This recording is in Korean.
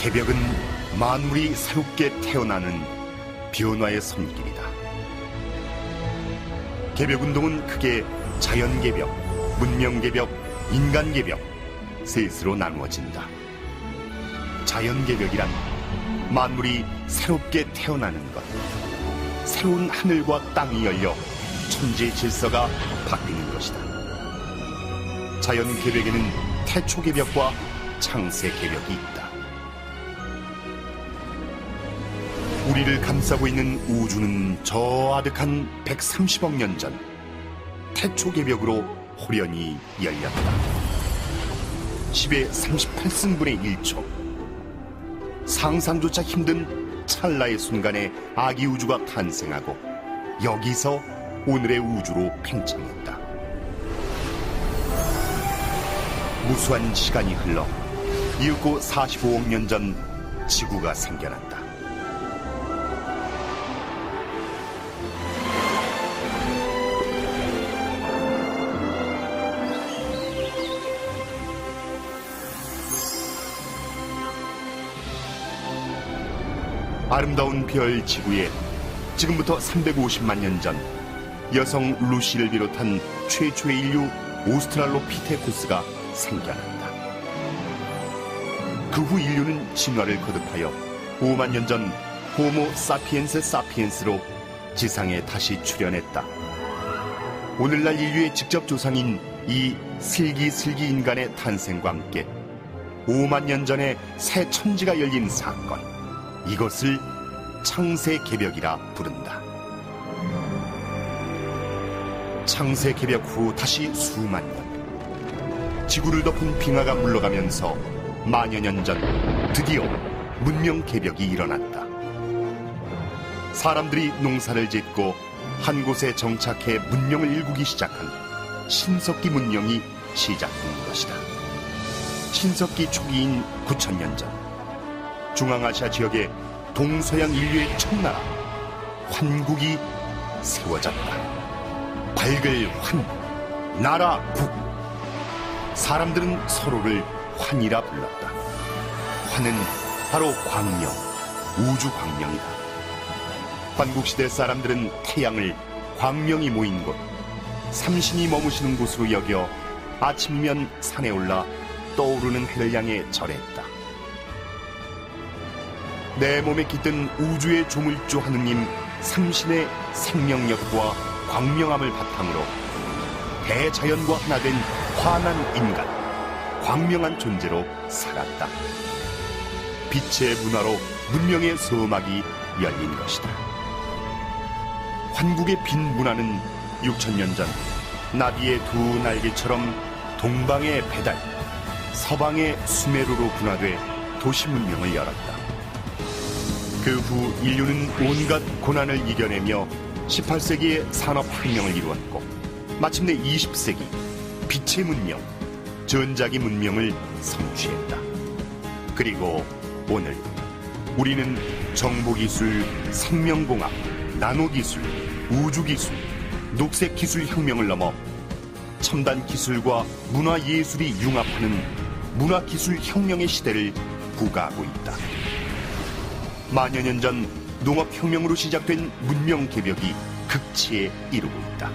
개벽은 만물이 새롭게 태어나는 변화의 손길이다. 개벽운동은 크게 자연개벽, 문명개벽, 인간개벽 셋으로 나누어진다. 자연개벽이란 만물이 새롭게 태어나는 것, 새로운 하늘과 땅이 열려 천지의 질서가 바뀌는 것이다. 자연개벽에는 태초개벽과 창세개벽이 있다. 우리를 감싸고 있는 우주는 저 아득한 130억 년 전 태초개벽으로 호련히 열렸다. 10의 38승분의 1초. 상상조차 힘든 찰나의 순간에 아기 우주가 탄생하고 여기서 오늘의 우주로 팽창했다. 무수한 시간이 흘러 이윽고 45억 년 전 지구가 생겨났다. 아름다운 별 지구에 지금부터 350만 년 전 여성 루시를 비롯한 최초의 인류 오스트랄로피테쿠스가 생겨났다. 그 후 인류는 진화를 거듭하여 5만 년 전 호모 사피엔스 사피엔스로 지상에 다시 출현했다. 오늘날 인류의 직접 조상인 이 슬기슬기 인간의 탄생과 함께 5만 년 전에 새 천지가 열린 사건. 이것을 창세 개벽이라 부른다. 창세 개벽 후 다시 수만 년. 지구를 덮은 빙하가 물러가면서 만여 년 전 드디어 문명 개벽이 일어났다. 사람들이 농사를 짓고 한 곳에 정착해 문명을 일구기 시작한 신석기 문명이 시작된 것이다. 신석기 초기인 9천년 전 중앙아시아 지역에 동서양 인류의 첫 나라 환국이 세워졌다. 밝을 환, 나라 국. 사람들은 서로를 환이라 불렀다. 환은 바로 광명, 우주 광명이다. 환국시대 사람들은 태양을 광명이 모인 곳, 삼신이 머무시는 곳으로 여겨 아침이면 산에 올라 떠오르는 해를 향해 절했다. 내 몸에 깃든 우주의 조물주 하느님 삼신의 생명력과 광명함을 바탕으로 대자연과 하나 된 환한 인간, 광명한 존재로 살았다. 빛의 문화로 문명의 서막이 열린 것이다. 환국의 빈 문화는 6천년 전 나비의 두 날개처럼 동방의 배달, 서방의 수메르로 분화돼 도시 문명을 열었다. 그 후 인류는 온갖 고난을 이겨내며 18세기에 산업혁명을 이루었고 마침내 20세기 빛의 문명, 전자기 문명을 성취했다. 그리고 오늘 우리는 정보기술, 생명공학, 나노기술, 우주기술, 녹색기술 혁명을 넘어 첨단 기술과 문화예술이 융합하는 문화기술 혁명의 시대를 구가하고 있다. 만여 년 전 농업혁명으로 시작된 문명 개벽이 극치에 이르고 있다.